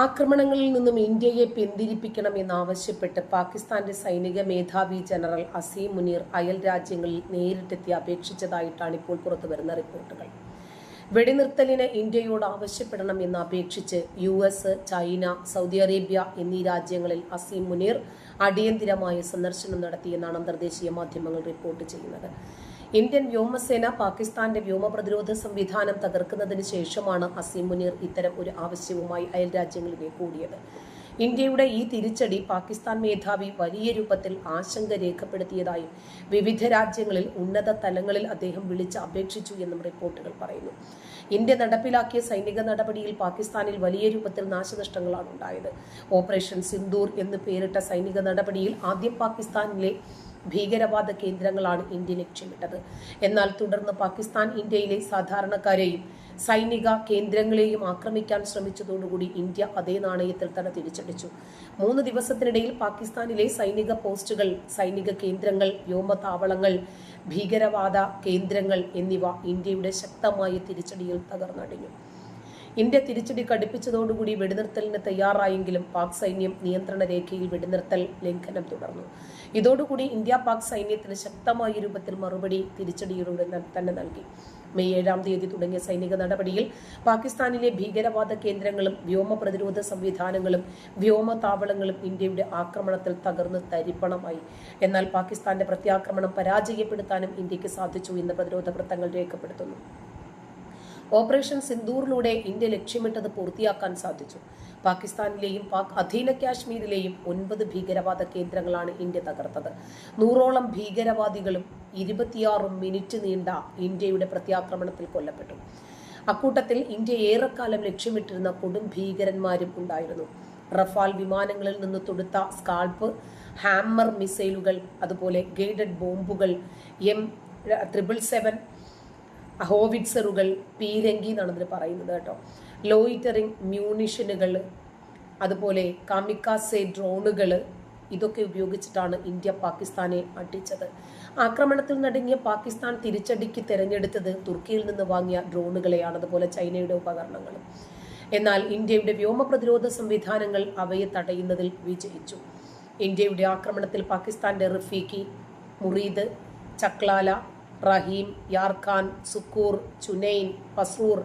ആക്രമണങ്ങളിൽ നിന്നും ഇന്ത്യയെ പിന്തിരിപ്പിക്കണമെന്നാവശ്യപ്പെട്ട് പാകിസ്ഥാന്റെ സൈനിക മേധാവി ജനറൽ അസീം മുനീർ അയൽ രാജ്യങ്ങളിൽ നേരിട്ടെത്തി അപേക്ഷിച്ചതായിട്ടാണ് ഇപ്പോൾ പുറത്തുവരുന്ന റിപ്പോർട്ടുകൾ. വെടിനിർത്തലിന് ഇന്ത്യയോട് ആവശ്യപ്പെടണം എന്ന് അപേക്ഷിച്ച് U S China Saudi Arabia എന്നീ രാജ്യങ്ങളിൽ അസീം മുനീർ അടിയന്തിരമായ സന്ദർശനം നടത്തിയെന്നാണ് അന്തർദേശീയ മാധ്യമങ്ങൾ റിപ്പോർട്ട് ചെയ്യുന്നത്. ഇന്ത്യൻ വ്യോമസേന പാകിസ്ഥാന്റെ വ്യോമ പ്രതിരോധ സംവിധാനം തകർക്കുന്നതിന് ശേഷമാണ് അസീം മുനീർ ഇത്തരം ഒരു ആവശ്യവുമായി അയൽ രാജ്യങ്ങളിലേക്ക് കൂടിയത് ഇന്ത്യയുടെ ഈ തിരിച്ചടി പാകിസ്ഥാൻ മേധാവി വലിയ രൂപത്തിൽ ആശങ്ക രേഖപ്പെടുത്തിയതായും വിവിധ രാജ്യങ്ങളിൽ ഉന്നത തലങ്ങളിൽ അദ്ദേഹം വിളിച്ച് അപേക്ഷിച്ചു എന്നും റിപ്പോർട്ടുകൾ പറയുന്നു. ഇന്ത്യ നടപ്പിലാക്കിയ സൈനിക നടപടിയിൽ പാകിസ്ഥാനിൽ വലിയ രൂപത്തിൽ നാശനഷ്ടങ്ങളാണ് ഉണ്ടായത് ഓപ്പറേഷൻ സിന്ദൂർ എന്ന് പേരിട്ട സൈനിക നടപടിയിൽ ആദ്യം പാകിസ്ഥാനിലെ ഭീകരവാദ കേന്ദ്രങ്ങളാണ് ഇന്ത്യ ലക്ഷ്യമിട്ടത്. എന്നാൽ തുടർന്ന് പാകിസ്ഥാൻ ഇന്ത്യയിലെ സാധാരണക്കാരെയും സൈനിക കേന്ദ്രങ്ങളെയും ആക്രമിക്കാൻ ശ്രമിച്ചതോടുകൂടി ഇന്ത്യ അതേ നാണയത്തിൽ തന്നെ തിരിച്ചടിച്ചു. മൂന്ന് ദിവസത്തിനിടയിൽ പാകിസ്ഥാനിലെ സൈനിക പോസ്റ്റുകൾ സൈനിക കേന്ദ്രങ്ങൾ വ്യോമതാവളങ്ങൾ ഭീകരവാദ കേന്ദ്രങ്ങൾ എന്നിവ ഇന്ത്യയുടെ ശക്തമായ തിരിച്ചടിയിൽ തകർന്നടിഞ്ഞു. ഇന്ത്യ തിരിച്ചടി കടുപ്പിച്ചതോടുകൂടി വെടിനിർത്തലിന് തയ്യാറായെങ്കിലും പാക് സൈന്യം നിയന്ത്രണ രേഖയിൽ വെടിനിർത്തൽ ലംഘനം തുടർന്നു. ഇതോടുകൂടി ഇന്ത്യ പാക് സൈന്യത്തിന് ശക്തമായ രൂപത്തിൽ മറുപടി തിരിച്ചടിയിലൂടെ തന്നെ നൽകി. മെയ് ഏഴാം തീയതി തുടങ്ങിയ സൈനിക നടപടിയിൽ പാകിസ്ഥാനിലെ ഭീകരവാദ കേന്ദ്രങ്ങളും വ്യോമ പ്രതിരോധ സംവിധാനങ്ങളും വ്യോമ താവളങ്ങളും ഇന്ത്യയുടെ ആക്രമണത്തിൽ തകർന്ന് തരിപ്പണമായി. എന്നാൽ പാകിസ്ഥാന്റെ പ്രത്യാക്രമണം പരാജയപ്പെടുത്താനും ഇന്ത്യയ്ക്ക് സാധിച്ചു എന്ന് പ്രതിരോധ വൃത്തങ്ങൾ രേഖപ്പെടുത്തുന്നു. ഓപ്പറേഷൻ സിന്ദൂറിലൂടെ ഇന്ത്യ ലക്ഷ്യമിട്ടത് പൂർത്തിയാക്കാൻ സാധിച്ചു. പാകിസ്ഥാനിലെയും പാക് അധീന കാശ്മീരിലെയും ഒൻപത് ഭീകരവാദ കേന്ദ്രങ്ങളാണ് ഇന്ത്യ തകർത്തത്. നൂറോളം ഭീകരവാദികളും ഇരുപത്തിയാറ് മിനിറ്റ് നീണ്ട ഇന്ത്യയുടെ പ്രത്യാക്രമണത്തിൽ കൊല്ലപ്പെട്ടു. അക്കൂട്ടത്തിൽ ഇന്ത്യ ഏറെക്കാലം ലക്ഷ്യമിട്ടിരുന്ന കൊടും ഭീകരന്മാരും ഉണ്ടായിരുന്നു. റഫാൽ വിമാനങ്ങളിൽ നിന്ന് തൊടുത്ത സ്കാൾപ്പ് ഹാമർ മിസൈലുകൾ അതുപോലെ ഗൈഡഡ് ബോംബുകൾ എം ട്രിപ്പിൾ സെവൻ ഹോവിറ്റ്സറുകൾ പീരങ്കി എന്നാണ് ഇതിൽ പറയുന്നത് കേട്ടോ. ലോയിറ്ററിങ് മ്യൂണിഷനുകൾ അതുപോലെ കാമിക്കാസെ ഡ്രോണുകൾ ഇതൊക്കെ ഉപയോഗിച്ചിട്ടാണ് ഇന്ത്യ പാകിസ്ഥാനെ അടിച്ചത്. ആക്രമണത്തിൽ നടങ്ങിയ പാകിസ്ഥാൻ തിരിച്ചടിക്ക് തിരഞ്ഞെടുത്തത് തുർക്കിയിൽ നിന്ന് വാങ്ങിയ ഡ്രോണുകളെയാണ് അതുപോലെ ചൈനയുടെ ഉപകരണങ്ങൾ. എന്നാൽ ഇന്ത്യയുടെ വ്യോമ പ്രതിരോധ സംവിധാനങ്ങൾ അവയെ തടയുന്നതിൽ വിജയിച്ചു. ഇന്ത്യയുടെ ആക്രമണത്തിൽ പാകിസ്ഥാന്റെ റഫീഖി മുറീദ് ചക്ലാല റഹീം യാർഖാൻ സുക്കൂർ ചുനൈൻ പസൂർ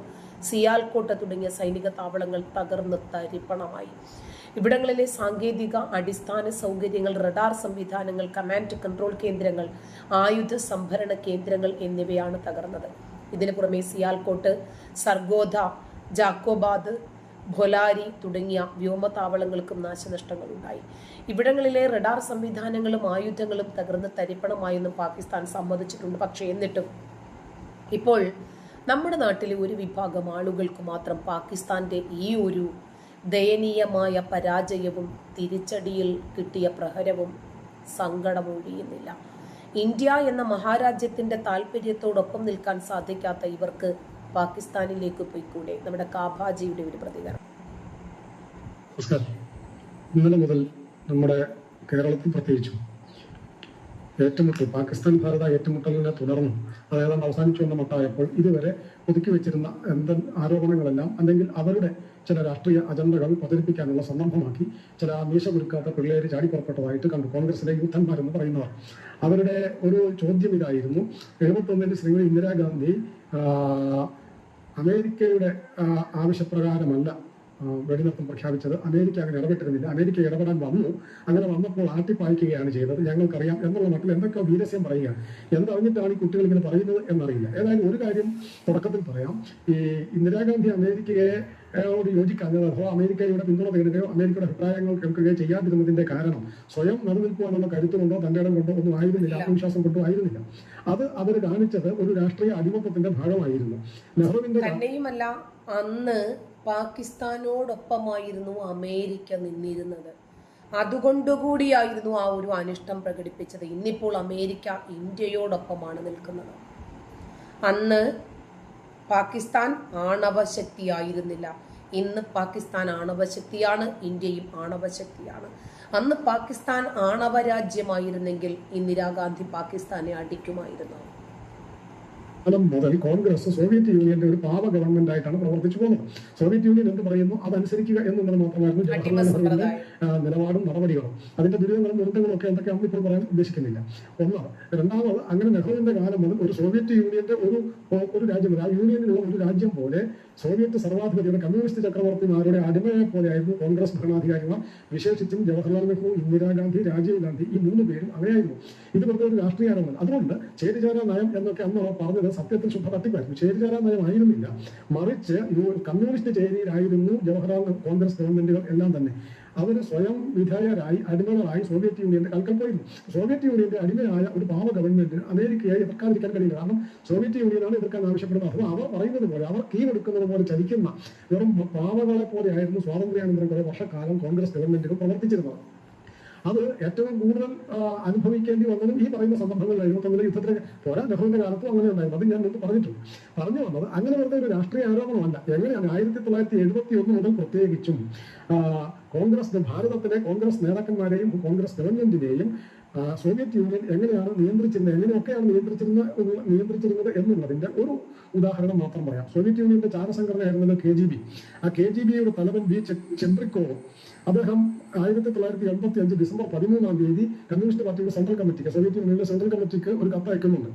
സിയാൽകോട്ട തുടങ്ങിയ സൈനിക താവളങ്ങൾ തകർന്ന് തരിപ്പണമായി. ഇവിടങ്ങളിലെ സാങ്കേതിക അടിസ്ഥാന സൗകര്യങ്ങൾ റഡാർ സംവിധാനങ്ങൾ കമാൻഡ് കൺട്രോൾ കേന്ദ്രങ്ങൾ ആയുധ സംഭരണ കേന്ദ്രങ്ങൾ എന്നിവയാണ് തകർന്നത്. ഇതിനു പുറമെ സിയാൽകോട്ട് സർഗോധ ജാക്കോബാദ് ഭൊലാരി തുടങ്ങിയ വ്യോമതാവളങ്ങൾക്കും നാശനഷ്ടങ്ങൾ ഉണ്ടായി ഇവിടങ്ങളിലെ റഡാർ സംവിധാനങ്ങളും ആയുധങ്ങളും തകർന്ന് തരിപ്പണമായെന്നും പാകിസ്ഥാൻ സമ്മതിച്ചിട്ടുണ്ട്. പക്ഷേ എന്നിട്ടും ഇപ്പോൾ നമ്മുടെ നാട്ടിലെ ഒരു വിഭാഗം ആളുകൾക്ക് മാത്രം പാകിസ്ഥാന്റെ ഈ ഒരു ദയനീയമായ പരാജയവും തിരിച്ചടിയിൽ കിട്ടിയ പ്രഹരവും സങ്കടമൊഴിയുന്നില്ല. ഇന്ത്യ എന്ന മഹാരാജ്യത്തിന്റെ താല്പര്യത്തോടൊപ്പം നിൽക്കാൻ സാധിക്കാത്ത ഇവർക്ക് പാകിസ്ഥാനിലേക്ക് പോയിക്കൂടെ? നമ്മുടെ കാഭാജിയുടെ ഒരു പ്രതികരണം. നമസ്കാരം. ഇന്നലെ മുതൽ നമ്മുടെ കേരളത്തിൽ പ്രത്യേകിച്ചും ഏറ്റുമുട്ടൽ പാകിസ്ഥാൻ ഭാരത ഏറ്റുമുട്ടലിനെ തുടർന്ന് അതായത് അവസാനിച്ചു വന്ന മട്ടായപ്പോൾ ഇതുവരെ ഒതുക്കി വെച്ചിരുന്ന എന്ത ആരോപണങ്ങളെല്ലാം അല്ലെങ്കിൽ അവരുടെ ചില രാഷ്ട്രീയ അജണ്ടകൾ പ്രചരിപ്പിക്കാനുള്ള സന്ദർഭമാക്കി ചില മീശ കുരുക്കാത്ത പിള്ളേര് ചാടിപ്പുറപ്പെട്ടതായിട്ട് കണ്ടു. കോൺഗ്രസിലെ യൂത്തന്മാരെന്ന് പറയുന്നവർ. അവരുടെ ഒരു ചോദ്യം ഇതായിരുന്നു. എഴുപത്തൊന്നിന് ശ്രീമതി ഇന്ദിരാഗാന്ധി അമേരിക്കയുടെ ആവശ്യപ്രകാരമല്ല വെടിനിർത്തം പ്രഖ്യാപിച്ചത്. അമേരിക്ക അങ്ങനെ ഇടപെട്ടിരുന്നില്ല. അമേരിക്ക ഇടപെടാൻ വന്നു. അങ്ങനെ വന്നപ്പോൾ ആട്ടിപ്പായിക്കുകയാണ് ചെയ്തത്. ഞങ്ങൾക്കറിയാം എന്നുള്ള മട്ടിൽ എന്തൊക്കെ വീരസ്യം പറയുക. എന്തറിഞ്ഞിട്ടാണ് ഈ കുട്ടികൾ ഇങ്ങനെ പറയുന്നത് എന്നറിയില്ല. ഏതായാലും ഒരു കാര്യം തുടക്കത്തിൽ പറയാം. ഈ ഇന്ദിരാഗാന്ധി അമേരിക്കയെ അയാളോട് യോജിക്കാഞ്ഞത് അഥവാ അമേരിക്കയുടെ പിന്തുണ തേടുകയോ അമേരിക്കയുടെ അഭിപ്രായങ്ങൾ കേൾക്കുകയോ ചെയ്യാതിരുന്നതിന്റെ കാരണം സ്വയം നിലനിൽക്കുവാനുള്ള കരുത്തുകൊണ്ടോ തന്റെ ഇടം കൊണ്ടോ ഒന്നും ആയിരുന്നില്ല. ആത്മവിശ്വാസം കൊണ്ടോ ആയിരുന്നില്ല. അത് അവർ കാണിച്ചത് ഒരു രാഷ്ട്രീയ അടിമത്തത്തിന്റെ ഭാഗമായിരുന്നു. നെഹ്റുവിന്റെ അന്ന് പാകിസ്ഥാനോടൊപ്പമായിരുന്നു അമേരിക്ക നിന്നിരുന്നത്. അതുകൊണ്ടുകൂടിയായിരുന്നു ആ ഒരു അനിഷ്ടം പ്രകടിപ്പിച്ചത്. ഇന്നിപ്പോൾ അമേരിക്ക ഇന്ത്യയോടൊപ്പമാണ് നിൽക്കുന്നത്. അന്ന് പാകിസ്ഥാൻ ആണവശക്തിയായിരുന്നില്ല. ഇന്ന് പാകിസ്ഥാൻ ആണവശക്തിയാണ് ഇന്ത്യയും ആണവശക്തിയാണ്. അന്ന് പാകിസ്ഥാൻ ആണവരാജ്യമായിരുന്നെങ്കിൽ ഇന്ദിരാഗാന്ധി പാകിസ്ഥാനെ അടിക്കുമായിരുന്നു. കാലം മുതൽ കോൺഗ്രസ് സോവിയറ്റ് യൂണിയന്റെ ഒരു പാവ ഗവൺമെന്റ് ആയിട്ടാണ് പ്രവർത്തിച്ചു പോകുന്നത്. സോവിയറ്റ് യൂണിയൻ എന്ത് പറയുന്നു? അതനുസരിക്കുക എന്നുള്ളത് മാത്രമായിരുന്നു ജവഹർലാൽ നെഹ്റുവിന്റെ നിലപാടും നടപടികളും. അതിന്റെ ദുരിതങ്ങളും ദുരന്തങ്ങളും ഒക്കെ എന്തൊക്കെയാണെന്ന് ഇപ്പോൾ പറയാൻ ഉദ്ദേശിക്കുന്നില്ല. ഒന്ന് രണ്ടാമത് അങ്ങനെ നെഹ്റുവിന്റെ കാലം മുതൽ ഒരു സോവിയറ്റ് യൂണിയന്റെ ഒരു ഒരു രാജ്യം ആ യൂണിയനിലുള്ള ഒരു രാജ്യം പോലെ സോവിയറ്റ് സർവാധിപതിയുടെ കമ്മ്യൂണിസ്റ്റ് ചക്രവർത്തിമാരുടെ അടിമയെ പോലെയായിരുന്നു കോൺഗ്രസ് ഭരണാധികാരിമാർ വിശേഷിച്ചും ജവഹർലാൽ നെഹ്റു ഇന്ദിരാഗാന്ധി രാജീവ് ഗാന്ധി ഈ മൂന്ന് പേരും അവയായിരുന്നു ഇത് വെറുതെ ഒരു രാഷ്ട്രീയമാണ് അതുകൊണ്ട് ചേരിചാര നയം എന്നൊക്കെ അന്ന് പറഞ്ഞത് സത്യത്തിൽ ശുദ്ധ തട്ടിപ്പായിരുന്നു. ചേരിചാര നയം ആയിരുന്നില്ല. മറിച്ച് കമ്മ്യൂണിസ്റ്റ് ചേരിയിലായിരുന്നു ജവഹർലാൽ കോൺഗ്രസ് ഗവൺമെന്റുകൾ എല്ലാം തന്നെ. അവർ സ്വയം വിധേയരായി അടിമകളായി സോവിയറ്റ് യൂണിയന്റെ കൽക്കൽ പോയിരുന്നു. സോവിയറ്റ് യൂണിയന്റെ അടിമയായ ഒരു പാവ ഗവൺമെന്റിന് അമേരിക്കയെ എതിർക്കാതിരിക്കാൻ കഴിയില്ല. കാരണം സോവിയറ്റ് യൂണിയനാണ് എതിർക്കാൻ ആവശ്യപ്പെടുന്നത്. അപ്പോൾ അവർ പറയുന്നത് പോലെ അവർ കീ കൊടുക്കുന്നത് പോലെ ചലിക്കുന്ന വെറും പാവകളെ പോലെയായിരുന്നു സ്വാതന്ത്ര്യാനന്തരം കുറെ വർഷക്കാലം കോൺഗ്രസ് ഗവൺമെന്റുകൾ പ്രവർത്തിച്ചിരുന്നത്. അത് ഏറ്റവും കൂടുതൽ അനുഭവിക്കേണ്ടി വന്നതും ഈ പറയുന്ന സന്ദർഭങ്ങളിൽ എഴുപത്തൊന്നിലെ യുദ്ധത്തിന് പോരാ നെഹ്റുവിന്റെ കാലത്തും അങ്ങനെ ഉണ്ടായിരുന്നു. അത് ഞാൻ മുമ്പ് പറഞ്ഞിട്ടുണ്ട്. പറഞ്ഞു വന്നത് അങ്ങനെ വെറുതെ ഒരു രാഷ്ട്രീയ ആരോപണമല്ല. എങ്ങനെയാണ് ആയിരത്തി തൊള്ളായിരത്തി എഴുപത്തി ഒന്ന് മുതൽ പ്രത്യേകിച്ചും കോൺഗ്രസ് ഭാരതത്തിലെ കോൺഗ്രസ് നേതാക്കന്മാരെയും കോൺഗ്രസ് ഗവൺമെന്റിനെയും സോവിയറ്റ് യൂണിയൻ എങ്ങനെയാണ് നിയന്ത്രിച്ചിരുന്നത് എങ്ങനെയൊക്കെയാണ് നിയന്ത്രിച്ചിരുന്നത് നിയന്ത്രിച്ചിരുന്നത് എന്നുള്ളതിന്റെ ഒരു ഉദാഹരണം മാത്രം പറയാം. സോവിയറ്റ് യൂണിയന്റെ ചാരസംഘടനയായിരുന്നത് കെ ജി ബി. ആ കെ ജി ബിയുടെ തലവൻ ബി ചെന്ദ്രിക്കോവ് അദ്ദേഹം ആയിരത്തി തൊള്ളായിരത്തി എൺപത്തി അഞ്ച് ഡിസംബർ പതിമൂന്നാം തീയതി കമ്മ്യൂണിസ്റ്റ് പാർട്ടിയുടെ സെൻട്രൽ കമ്മിറ്റിക്ക് സോവിയറ്റ് യൂണിയനിലെ സെൻട്രൽ കമ്മിറ്റിക്ക് ഒരു കത്ത് അയക്കുന്നുണ്ട്.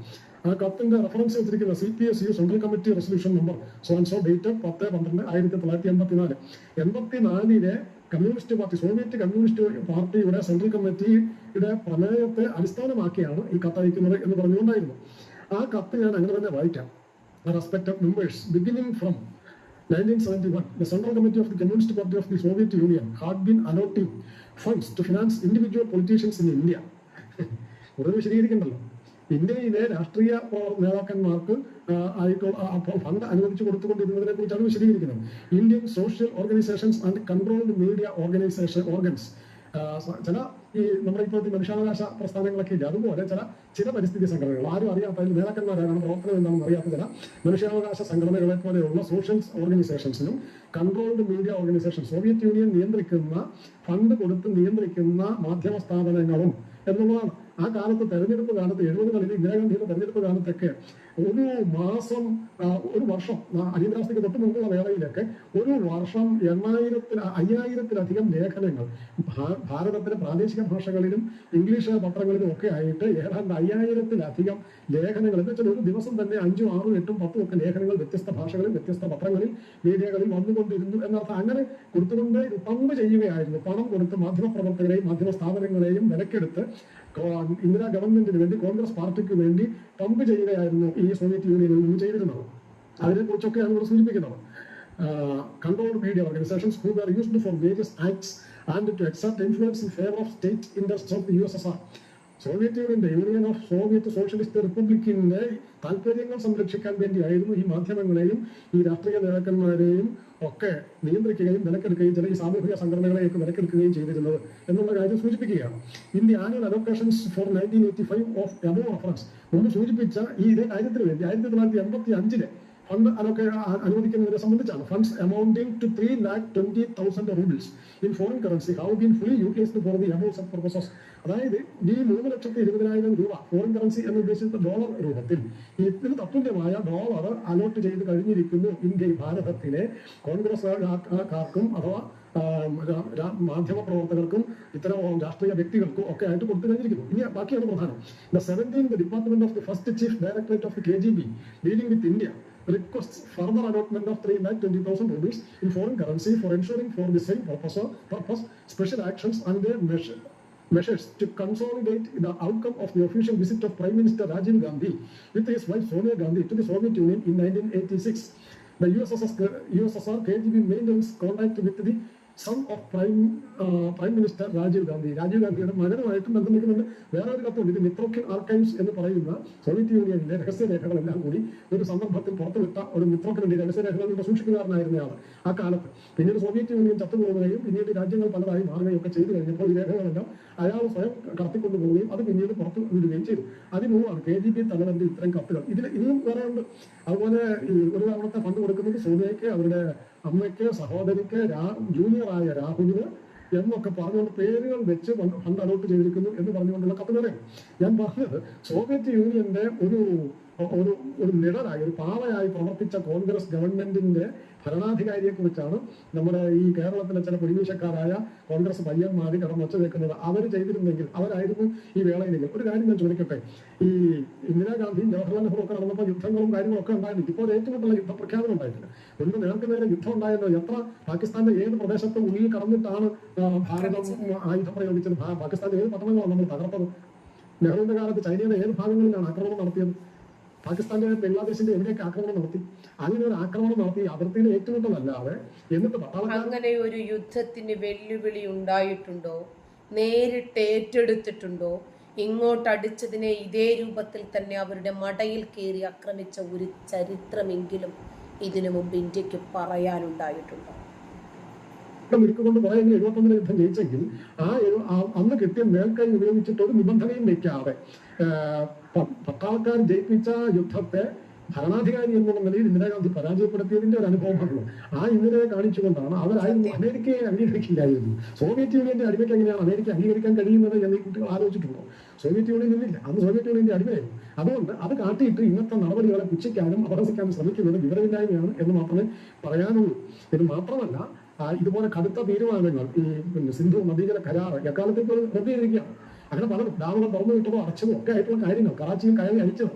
ആ കത്തിന്റെ റെഫറൻസ് വെച്ചിരിക്കുന്ന C P S U central committee resolution number സോൻസോ date പത്ത് പന്ത്രണ്ട് ആയിരത്തി തൊള്ളായിരത്തി എൺപത്തിനാല് എൺപത്തിനാലിലെ കമ്മ്യൂണിസ്റ്റ് പാർട്ടി സോവിയറ്റ് കമ്മ്യൂണിസ്റ്റ് പാർട്ടിയുടെ സെൻട്രൽ കമ്മിറ്റിയുടെ പ്രമേയത്തെ അടിസ്ഥാനമാക്കിയാണ് ഈ കത്ത് അയക്കുന്നത് എന്ന് പറഞ്ഞുകൊണ്ടായിരുന്നു. ആ കത്ത് ഞാൻ അങ്ങനെ തന്നെ വായിക്കാം. Respected members beginning from 1971, the Central Committee of the Communist Party of the Union had been allotting funds to finance individual politicians in India. വിശദീകരിക്കണ്ടല്ലോ. ഇന്ത്യയിലെ രാഷ്ട്രീയ നേതാക്കന്മാർക്ക് ഫണ്ട് അനുവദിച്ചു കൊടുത്തുകൊണ്ടിരുന്നതിനെ കുറിച്ചാണ് വിശദീകരിക്കുന്നത്. Indian social organisations and controlled media organisation organs. ചില ഈ നമ്മുടെ ഇപ്പോഴത്തെ മനുഷ്യാവകാശ പ്രസ്ഥാനങ്ങളൊക്കെ ഇല്ല? അതുപോലെ ചില ചില പരിസ്ഥിതി സംഘടനകൾ. ആരും അറിയാത്ത നേതാക്കന്മാരാണ് പ്രവർത്തനം എന്താണെന്ന് അറിയാത്ത ചില മനുഷ്യാവകാശ സംഘടനകളെ പോലെയുള്ള social ഓർഗനൈസേഷൻസിനും controlled media organisation Soviet union നിയന്ത്രിക്കുന്ന ഫണ്ട് കൊടുത്ത് നിയന്ത്രിക്കുന്ന മാധ്യമ സ്ഥാപനങ്ങളും എന്നുള്ളതാണ്. ആ കാലത്ത് തെരഞ്ഞെടുപ്പ് കാലത്ത് എഴുപതുകളിൽ ഇന്ദിരാഗാന്ധിയുടെ തെരഞ്ഞെടുപ്പ് കാലത്തൊക്കെ ഒരു മാസം ഒരു വർഷം അടിയന്തരാവസ്ഥയ്ക്ക് തൊട്ട് മുമ്പുള്ള വേളയിലൊക്കെ ഒരു വർഷം എണ്ണായിരത്തിൽ അയ്യായിരത്തിലധികം ലേഖനങ്ങൾ ഭാരതത്തിലെ പ്രാദേശിക ഭാഷകളിലും ഇംഗ്ലീഷ് പത്രങ്ങളിലും ഒക്കെ ആയിട്ട് ഏതാണ്ട് അയ്യായിരത്തിലധികം ലേഖനങ്ങൾ എന്ന് വെച്ചാൽ ഒരു ദിവസം തന്നെ അഞ്ചും ആറും എട്ടും പത്തും ഒക്കെ ലേഖനങ്ങൾ വ്യത്യസ്ത ഭാഷകളിൽ വ്യത്യസ്ത പത്രങ്ങളിൽ മീഡിയകളിൽ വന്നുകൊണ്ടിരുന്നു എന്നർത്ഥം. അങ്ങനെ കൊടുത്തുകൊണ്ട് പമ്പ് ചെയ്യുകയായിരുന്നു. പണം കൊടുത്ത് മാധ്യമപ്രവർത്തകരെയും മാധ്യമ സ്ഥാപനങ്ങളെയും വിലക്കെടുത്ത് ഇന്ദിരാ ഗവൺമെന്റിന് വേണ്ടി കോൺഗ്രസ് പാർട്ടിക്ക് വേണ്ടി പമ്പ് ചെയ്യുകയായിരുന്നു ഈ സോവിയറ്റ് യൂണിയനിൽ നിന്ന് ചെയ്തിരുന്നത് അതിനെക്കുറിച്ചൊക്കെയാണ് ഇവിടെ സൂചിപ്പിക്കുന്നത് controlled media organizations who were used for various acts and to exert influence in favor of state interests of the USSR. Soviet യൂണിയന്റെ യൂണിയൻ ഓഫ് സോവിയറ്റ് സോഷ്യലിസ്റ്റ് റിപ്പബ്ലിക്കിന്റെ താല്പര്യങ്ങൾ സംരക്ഷിക്കാൻ വേണ്ടിയായിരുന്നു ഈ മാധ്യമങ്ങളെയും ഈ രാഷ്ട്രീയ നേതാക്കന്മാരെയും ഒക്കെ നിയന്ത്രിക്കുകയും വിലക്കെടുക്കുകയും ചില ഈ സാമൂഹിക സംഘടനകളെയൊക്കെ വിലക്കെടുക്കുകയും ചെയ്തിരുന്നത് എന്നുള്ള കാര്യം സൂചിപ്പിക്കുകയാണ്. India annual allocations for nineteen eighty five of above reference മുമ്പ് സൂചിപ്പിച്ച ഈ ഇതേ കാര്യത്തിന് വേണ്ടി ആയിരത്തി തൊള്ളായിരത്തി എൺപത്തി അഞ്ചിലെ ഫണ്ട് അനുവദിക്കുന്നതിനെ സംബന്ധിച്ചാണ്. Funds amounting to three lakh twenty thousand roubles in foreign currency have been fully utilised for the of purposes അതായത് ഈ മൂന്ന് ലക്ഷത്തി ഇരുപതിനായിരം രൂപ ഫോറിൻ കറൻസി എന്ന് ഉദ്ദേശിച്ച ഡോളർ രൂപത്തിൽ ഇതിന് തത്തുല്യമായ ഡോളർ അലോട്ട് ചെയ്ത് കഴിഞ്ഞിരിക്കുന്നു ഇന്ത്യ ഭാരതത്തിലെ കോൺഗ്രസ്സുകാർക്കും അഥവാ മാധ്യമ പ്രവർത്തകർക്കും ഇത്തരം രാഷ്ട്രീയ വ്യക്തികൾക്കും ഒക്കെ ആയിട്ട് കൊടുത്തു കഴിഞ്ഞിരിക്കുന്നു. ഇനി ബാക്കിയാണ് പ്രധാനം. The seventeen department of the first chief directorate of K G B dealing with India requests further allotment of er 3 lakh 20,000 rupees in foreign currency for ensuring for the same purpose, purpose. Special actions and their measure, measures to consolidate the outcome of the official visit of Prime Minister Rajiv Gandhi with his wife Sonia Gandhi to the Soviet Union in 1986. The USSR, USSR KGB maintains contact with the of Prime, uh, Prime Minister Rajiv Gandhi Rajiv ഗാന്ധിയുടെ മകനുമായിട്ടും ബന്ധം നിൽക്കുന്നുണ്ട് വേറെ ഒരു കത്തുണ്ട് ഇത് മിത്രോക്കിൻ archives എന്ന് പറയുന്ന Soviet യൂണിയനിലെ രഹസ്യരേഖകളെല്ലാം കൂടി ഒരു സന്ദർഭത്തിൽ പുറത്തുവിട്ട ഒരു മിത്രോക്കിനുണ്ട് രഹസ്യരേഖകളുടെ സൂക്ഷിക്കുന്നതായിരുന്നയാൾ ആ കാലത്ത്. പിന്നീട് സോവിയറ്റ് യൂണിയൻ ചത്തുപോകുകയും പിന്നീട് രാജ്യങ്ങൾ പലതായി മാറുകയും ഒക്കെ ചെയ്തു കഴിഞ്ഞപ്പോൾ ഈ രേഖകളെല്ലാം അയാൾ സ്വയം കടത്തിക്കൊണ്ടുപോവുകയും അത് പിന്നീട് പുറത്തു വിടുകയും ചെയ്തു. അതിനുമാണ് കെ ജി ബി തലവന്റെ ഇത്തരം കത്തുകൾ ഇതിൽ ഇന്നും വേറെ ഉണ്ട്. അതുപോലെ ഒരു തവണത്തെ ഫണ്ട് കൊടുക്കുന്നത് സോനിയയ്ക്ക് അവരുടെ അമ്മയ്ക്ക് സഹോദരിക്ക് രാ- ജൂനിയറായ രാഹുലിന് എന്നൊക്കെ പറഞ്ഞുകൊണ്ട് പേരുകൾ വെച്ച് ഫണ്ട് അലോട്ട് ചെയ്തിരിക്കുന്നു എന്ന് പറഞ്ഞുകൊണ്ടുള്ള കത്ത് പറയും. ഞാൻ പറഞ്ഞത് സോവിയറ്റ് യൂണിയന്റെ ഒരു ഒരു ഒരു നിഴലായി ഒരു പാവയായി പ്രവർത്തിച്ച കോൺഗ്രസ് ഗവൺമെന്റിന്റെ ഭരണാധികാരിയെ കുറിച്ചാണ് നമ്മുടെ ഈ കേരളത്തിലെ ചില പൊടിവീശക്കാരായ കോൺഗ്രസ് പയ്യന്മാർ കിടന്നൊച്ച വെക്കുന്നത് അവർ ചെയ്തിരുന്നെങ്കിൽ അവരായിരുന്നു ഈ വേളയിലെങ്കിൽ ഒരു കാര്യം ഞാൻ ചോദിക്കട്ടെ. ഈ ഇന്ദിരാഗാന്ധിയും ജവഹർലാൽ നെഹ്റു ഒക്കെ നടന്നപ്പോൾ യുദ്ധങ്ങളും കാര്യങ്ങളും ഒക്കെ ഉണ്ടായിരുന്നു ഇപ്പോൾ ഏറ്റുമുട്ടുള്ള യുദ്ധപ്രഖ്യാപനം ഉണ്ടായിട്ടില്ല ഒന്ന് നേർക്ക് നേരെ യുദ്ധം ഉണ്ടായല്ലോ എത്ര പാകിസ്ഥാന്റെ ഏത് പ്രദേശത്ത് ഉള്ളിൽ കടന്നിട്ടാണ് ഭാരതം ആയുധം പ്രയോഗിച്ചത്? പാകിസ്ഥാന്റെ ഏത് പട്ടണങ്ങളാണ് നമ്മൾ തകർത്തത്? നെഹ്റുവിന്റെ കാലത്ത് ചൈനയുടെ ഏത് ഭാഗങ്ങളിലാണ് ആക്രമണം നടത്തിയത്? പാകിസ്ഥാന്റെ ബംഗ്ലാദേശിന്റെ എവിടെയൊക്കെ ആക്രമണം നടത്തി. അങ്ങനെ ഒരു ആക്രമണം നടത്തി അതിർത്തിയിൽ ഏറ്റുമുട്ടലല്ലാതെ എന്നിട്ട് അങ്ങനെ ഒരു യുദ്ധത്തിന് വെല്ലുവിളി ഉണ്ടായിട്ടുണ്ടോ? നേരിട്ട് ഏറ്റെടുത്തിട്ടുണ്ടോ? ഇങ്ങോട്ട് അടിച്ചതിനെ ഇതേ രൂപത്തിൽ തന്നെ അവരുടെ മടയിൽ കയറി ആക്രമിച്ച ഒരു ചരിത്രമെങ്കിലും ഇതിനു മുമ്പ് ഇന്ത്യയ്ക്ക് പറയാനുണ്ടായിട്ടുണ്ടോ? കുറെ എഴുപത്തൊന്നിന് യുദ്ധം ജയിച്ചെങ്കിൽ ആ അന്ന് കിട്ടിയ മേൽക്കൈ ഉപയോഗിച്ചിട്ട് ഒരു നിബന്ധനയും വെക്കാതെ പട്ടാളക്കാർ ജയിപ്പിച്ച യുദ്ധത്തെ ഭരണാധികാരി എന്ന നിലയിൽ ഇന്ദിരാഗാന്ധി പരാജയപ്പെടുത്തിയതിന്റെ ഒരു അനുഭവമാണല്ലോ ആ ഇന്ദിരയെ കാണിച്ചുകൊണ്ടാണ് അവരായിരുന്നു അമേരിക്കയെ അംഗീകരിക്കില്ലായിരുന്നു സോവിയറ്റ് യൂണിയന്റെ അടിമയ്ക്ക് എങ്ങനെയാണ് അമേരിക്ക അംഗീകരിക്കാൻ കഴിയുന്നത് എന്ന് ഈ കുട്ടികൾ ആലോചിച്ചിട്ടുണ്ടോ? സോവിയറ്റ് യൂണിയൻ ഇല്ല. അന്ന് സോവിയറ്റ് യൂണിയന്റെ അടിമയായിരുന്നു. അതുകൊണ്ട് അത് കാട്ടിയിട്ട് ഇന്നത്തെ നടപടികളെ പുച്ഛിക്കാനും അപഹസിക്കാനും ശ്രമിക്കുന്നത് വിവരമില്ലായ്മയാണ് എന്ന് മാത്രമേ പറയാനുള്ളൂ. ഇത് മാത്രമല്ല ഇതുപോലെ കടുത്ത തീരുമാനങ്ങൾ ഈ സിന്ധു നദീജല കരാർ എക്കാലത്തേക്ക് റദ്ദീകരിക്കുകയാണ് അങ്ങനെ പല ഡാമുകൾ തുറന്നു വിട്ടതോ അടച്ചതോ ഒക്കെ ആയിട്ടുള്ള കാര്യങ്ങൾ. കറാച്ചിയിൽ കയറി അടിച്ചത്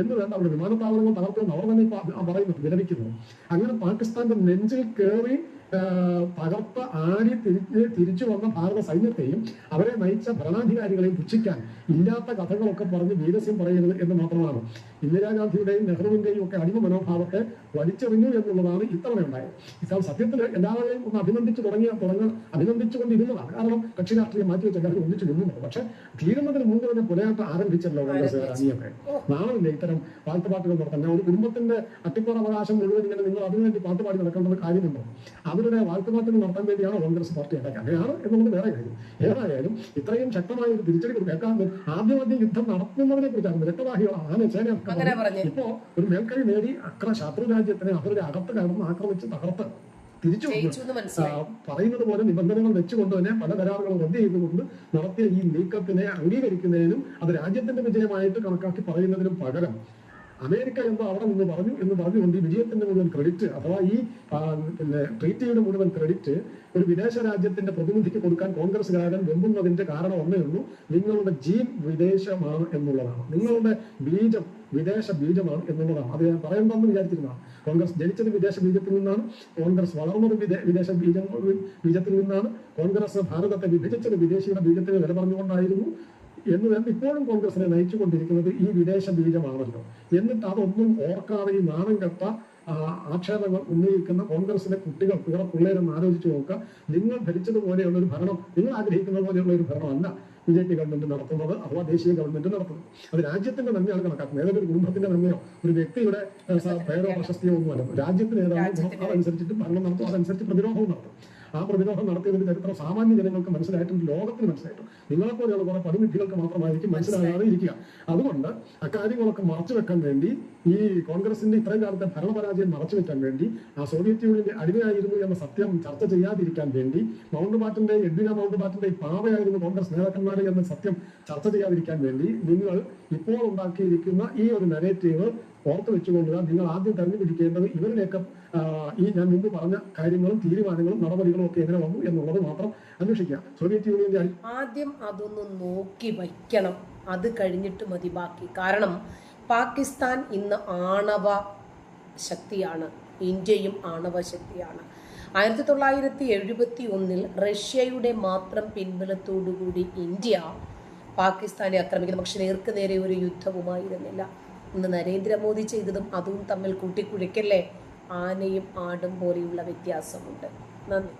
എന്ന് വേണ്ട അവിടെ വിമാനത്താവളങ്ങൾ തകർത്തെന്ന് അവർ തന്നെ പറയുന്നു വിലപിക്കുന്നത്. അങ്ങനെ പാകിസ്ഥാന്റെ നെഞ്ചിൽ കയറി ആരി ആടി തിരിച്ച് തിരിച്ചു വന്ന ഭാരത സൈന്യത്തെയും അവരെ നയിച്ച ഭരണാധികാരികളെയും പുച്ഛിക്കാൻ ഇല്ലാത്ത കഥകളൊക്കെ പറഞ്ഞ് വീരസ്യം പറയരുത് എന്ന് മാത്രമാണ്. ഇന്ദിരാഗാന്ധിയുടെയും നെഹ്റുവിന്റെയും ഒക്കെ അടിമ മനോഭാവത്തെ വലിച്ചെറിഞ്ഞു എന്നുള്ളതാണ് ഇത്തവണ ഉണ്ടായത്. ഇത്തവണ സത്യത്തിൽ എല്ലാവരെയും ഒന്ന് അഭിനന്ദിച്ചു തുടങ്ങിയ തുടങ്ങ അഭിനന്ദിച്ചുകൊണ്ടിരുന്നതാണ്. കാരണം കക്ഷി രാഷ്ട്രീയം മാറ്റി വെച്ച എല്ലാവരും ഒന്നിച്ചു നിന്നുണ്ട് പക്ഷെ തീരുന്നതിന് മുമ്പ് തന്നെ പുലയാട്ട് ആരംഭിച്ചല്ലോ കോൺഗ്രസ് അണിയൊക്കെ ഇത്തരം പാട്ടുപാട്ടുകൾ നടത്താൻ? ഒരു കുടുംബത്തിന്റെ അട്ടിപ്പുറ അവകാശം മുഴുവൻ ഇങ്ങനെ നിങ്ങൾ അതിനുവേണ്ടി പാട്ടുപാടി നടക്കേണ്ടത് കാര്യമുണ്ടോ? അവരുടെ വാഴ്ത്തുപാട്ടുകൾ നടത്താൻ വേണ്ടിയാണ് കോൺഗ്രസ് പാർട്ടി ഉണ്ടാക്കുക അങ്ങനെയാണ് എന്നുള്ളത് വേറെ കാര്യം ഏതായാലും ഇത്രയും ശക്തമായ ഒരു തിരിച്ചടി കൊടുക്കാൻ ആദ്യം ആദ്യം യുദ്ധം നടത്തുന്നതിനെ കുറിച്ചാണ് രക്തവാഹികളാണ് ആന സേനയൊക്കെ ഇപ്പോ ഒരു മേൽക്കൈ നേടി അക്ര ശത്രു രാജ്യത്തിനെ അവരുടെ അകത്ത് കടന്ന് ആക്രമിച്ച് തകർത്ത് തിരിച്ചു പറയുന്നത് പോലെ നിബന്ധനകൾ വെച്ചുകൊണ്ട് തന്നെ പല കരാറുകളും റദ്ദ് ചെയ്തുകൊണ്ട് നടത്തിയ ഈ നീക്കത്തിനെ അംഗീകരിക്കുന്നതിനും അത് രാജ്യത്തിന്റെ വിജയമായിട്ട് കണക്കാക്കി പറയുന്നതിനും പകരം അമേരിക്ക എന്തോ അവിടെ നിന്ന് പറഞ്ഞു എന്ന് പറഞ്ഞുകൊണ്ട് ഈ വിജയത്തിന്റെ മുഴുവൻ ക്രെഡിറ്റ് അഥവാ ഈ പിന്നെ ട്രീറ്റിയുടെ മുഴുവൻ ക്രെഡിറ്റ് ഒരു വിദേശ രാജ്യത്തിന്റെ പ്രതിനിധിക്ക് കൊടുക്കാൻ കോൺഗ്രസ്സുകാരൻ വെമ്പുന്നതിന്റെ കാരണം ഒന്നേ ഉള്ളൂ. നിങ്ങളുടെ ജീൻ വിദേശമാണ് എന്നുള്ളതാണ്. നിങ്ങളുടെ ബീജം വിദേശ ബീജമാണ് എന്നുള്ളതാണ്. അത് ഞാൻ പറയണ്ടെന്ന് വിചാരിച്ചിരുന്നതാണ്. കോൺഗ്രസ് ജനിച്ചത് വിദേശ ബീജത്തിൽ നിന്നാണ്. കോൺഗ്രസ് വളർന്നത് വിദേ- വിദേശ ബീജം ബീജത്തിൽ നിന്നാണ്. കോൺഗ്രസ് ഭാരതത്തെ വിഭജിച്ചത് വിദേശിയുടെ ബീജത്തിന് വില പറഞ്ഞുകൊണ്ടായിരുന്നു. എന്ന് ഇപ്പോഴും കോൺഗ്രസിനെ നയിച്ചുകൊണ്ടിരിക്കുന്നത് ഈ വിദേശ ബീജമാണല്ലോ. എന്നിട്ട് അതൊന്നും ഓർക്കാതെ ഈ നാണം കെട്ട ആക്ഷേപങ്ങൾ ഉന്നയിക്കുന്ന കോൺഗ്രസിലെ കുട്ടികൾ ഇവിടെ പിള്ളേരെന്ന് ആലോചിച്ച് നോക്കുക. നിങ്ങൾ ഭരിച്ചതുപോലെയുള്ള ഒരു ഭരണം നിങ്ങൾ ആഗ്രഹിക്കുന്ന പോലെയുള്ള ഒരു ഭരണമല്ല ബി ജെ പി ഗവൺമെന്റ് നടത്തുന്നത് അഥവാ ദേശീയ ഗവൺമെന്റ് നടത്തുന്നത്. അത് രാജ്യത്തിന്റെ നന്മയാണ് കണക്കാക്കുന്നത്. ഏതൊരു കുടുംബത്തിന്റെ നന്മയോ? ഒരു വ്യക്തിയുടെ പേരോ പ്രശസ്തിയോ ഒന്നുമല്ല. രാജ്യത്തിന് ഏതാണ് അതനുസരിച്ചിട്ട് ഭരണം നടത്തും അതനുസരിച്ച് പ്രതിരോധവും നടത്തും. ആ പ്രതിരോധം നടത്തിയതിന്റെ ചരിത്രം സാമാന്യ ജനങ്ങൾക്ക് മനസ്സിലായിട്ടുണ്ട് ലോകത്തിന് മനസ്സിലായിട്ടും നിങ്ങളെപ്പോലെയുള്ള കുറെ പതിവിധികൾക്ക് മാത്രമായിരിക്കും മനസ്സിലാകാതെ ഇരിക്കുക. അതുകൊണ്ട് അക്കാര്യങ്ങളൊക്കെ മറച്ചു വെക്കാൻ വേണ്ടി ഈ കോൺഗ്രസിന്റെ ഇത്രയും കാലത്തെ ഭരണപരാജയം മറച്ചു വെക്കാൻ വേണ്ടി ആ സോവിയറ്റ് യൂണിയന്റെ അടിമയായിരുന്നു എന്ന സത്യം ചർച്ച ചെയ്യാതിരിക്കാൻ വേണ്ടി മൗണ്ട് ബാറ്റന്റെ എഡ്വിന മൗണ്ട് ബാറ്റന്റെ പാവയായിരുന്നു കോൺഗ്രസ് നേതാക്കന്മാരെ എന്ന സത്യം ചർച്ച ചെയ്യാതിരിക്കാൻ വേണ്ടി നിങ്ങൾ ഇപ്പോൾ ഉണ്ടാക്കിയിരിക്കുന്ന ഈ ഒരു നെഗറ്റീവ് ഓർത്ത് വെച്ചുകൊള്ളുക നിങ്ങൾ ആദ്യം തെരഞ്ഞെടുക്കേണ്ടത് ഇവരുടെയൊക്കെ ഈ ഞാൻ മുമ്പ് പറഞ്ഞ കാര്യങ്ങളും തീരുമാനങ്ങളും നടപടികളും ഒക്കെ എങ്ങനെ വന്നു എന്നുള്ളത് മാത്രം അന്വേഷിക്കുക. സോവിയറ്റ് യൂണിയന്റെ ആദ്യം അതൊന്ന് നോക്കി വയ്ക്കണം. അത് കഴിഞ്ഞിട്ട് മതി ബാക്കി. കാരണം പാകിസ്ഥാൻ ഇന്ന് ആണവ ശക്തിയാണ്. ഇന്ത്യയും ആണവ ശക്തിയാണ്. ആയിരത്തി തൊള്ളായിരത്തി എഴുപത്തി ഒന്നിൽ റഷ്യയുടെ മാത്രം പിൻബലത്തോടുകൂടി ഇന്ത്യ പാകിസ്ഥാനെ ആക്രമിക്കുന്നു. പക്ഷെ നേർക്ക് നേരെ ഒരു യുദ്ധവുമായിരുന്നില്ല. ഇന്ന് നരേന്ദ്രമോദി ചെയ്തതും അതും തമ്മിൽ കൂട്ടിക്കുഴയ്ക്കല്ലേ? ആനയും ആടും പോലെയുള്ള വ്യത്യാസമുണ്ട്. നന്ദി.